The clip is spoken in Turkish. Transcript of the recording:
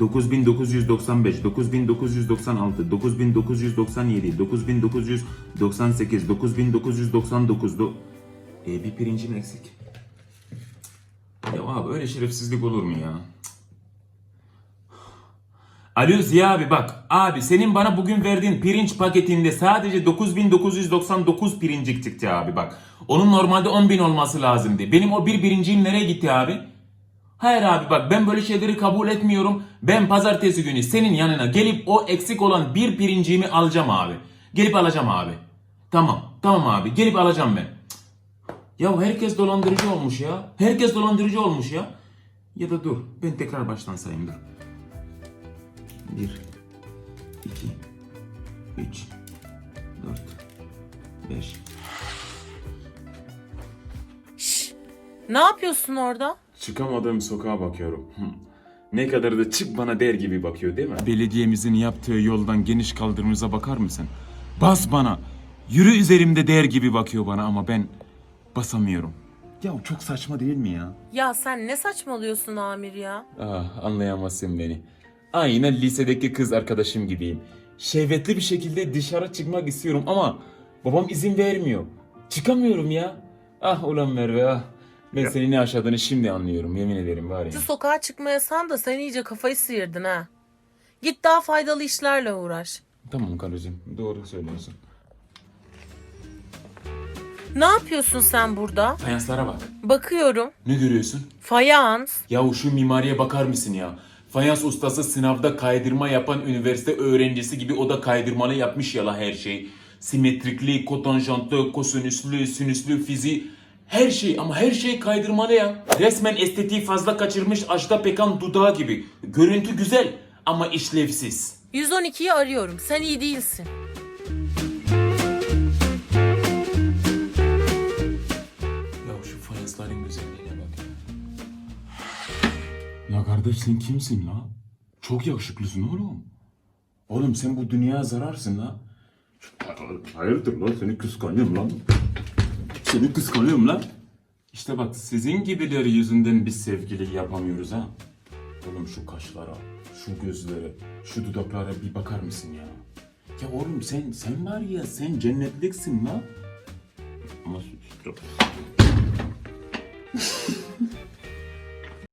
9995, 9996, 9997, 9998, 9999, do- e, bir pirincim eksik. Ya abi öyle şerefsizlik olur mu ya? Alo Ziya abi bak. Abi senin bana bugün verdiğin pirinç paketinde sadece 9999 pirincik çıktı abi bak. Onun normalde 10.000 olması lazımdı. Benim o bir birinciğim nereye gitti abi? Hayır abi bak ben böyle şeyleri kabul etmiyorum. Ben pazartesi günü senin yanına gelip o eksik olan bir pirinciğimi alacağım abi. Gelip alacağım abi. Tamam tamam abi gelip alacağım ben. Ya herkes dolandırıcı olmuş ya. Herkes dolandırıcı olmuş ya. Ya da dur ben tekrar baştan sayayım dur. 1 2 3 4 5 Ne yapıyorsun orada? Çıkamadığım sokağa bakıyorum. Ne kadar da çık bana der gibi bakıyor değil mi? Belediyemizin yaptığı yoldan geniş kaldırımıza bakar mısın? Bas bana. Yürü üzerimde der gibi bakıyor bana ama ben basamıyorum. Ya çok saçma değil mi ya? Ya sen ne saçmalıyorsun Amir ya? Ah anlayamazsın beni. Aynen lisedeki kız arkadaşım gibiyim. Şehvetli bir şekilde dışarı çıkmak istiyorum ama babam izin vermiyor. Çıkamıyorum ya. Ah ulan Merve ah. Ben senin ne yaşadığını şimdi anlıyorum yemin ederim var ya. Şu sokağa çıkmaya san da sen iyice kafayı sıyırdın ha. Git daha faydalı işlerle uğraş. Tamam karıcığım doğru söylüyorsun. Ne yapıyorsun sen burada? Fayanslara bak. Bakıyorum. Ne görüyorsun? Fayans. Ya şu mimariye bakar mısın ya? Fayans ustası sınavda kaydırma yapan üniversite öğrencisi gibi o da kaydırmalı yapmış ya la her şey. Simetrikli, kotanjantlı, kosinüslü, sinüslü, fizi her şey ama her şey kaydırmalı ya. Resmen estetiği fazla kaçırmış Ajda Pekan dudağı gibi. Görüntü güzel ama işlevsiz. 112'yi arıyorum. Sen iyi değilsin. Ya şu fayansların güzelliğine bak ya. Ya kardeş sen kimsin la? Çok yakışıklısın oğlum. Oğlum sen bu dünyaya zararsın la. Hayırdır lan seni kıskanıyorum lan. Seni kıskanıyorum lan. İşte bak sizin gibileri yüzünden biz sevgili yapamıyoruz ha. Oğlum şu kaşlara, şu gözlere, şu dudaklara bir bakar mısın ya? Ya oğlum sen sen var ya sen cennetliksin la. Ama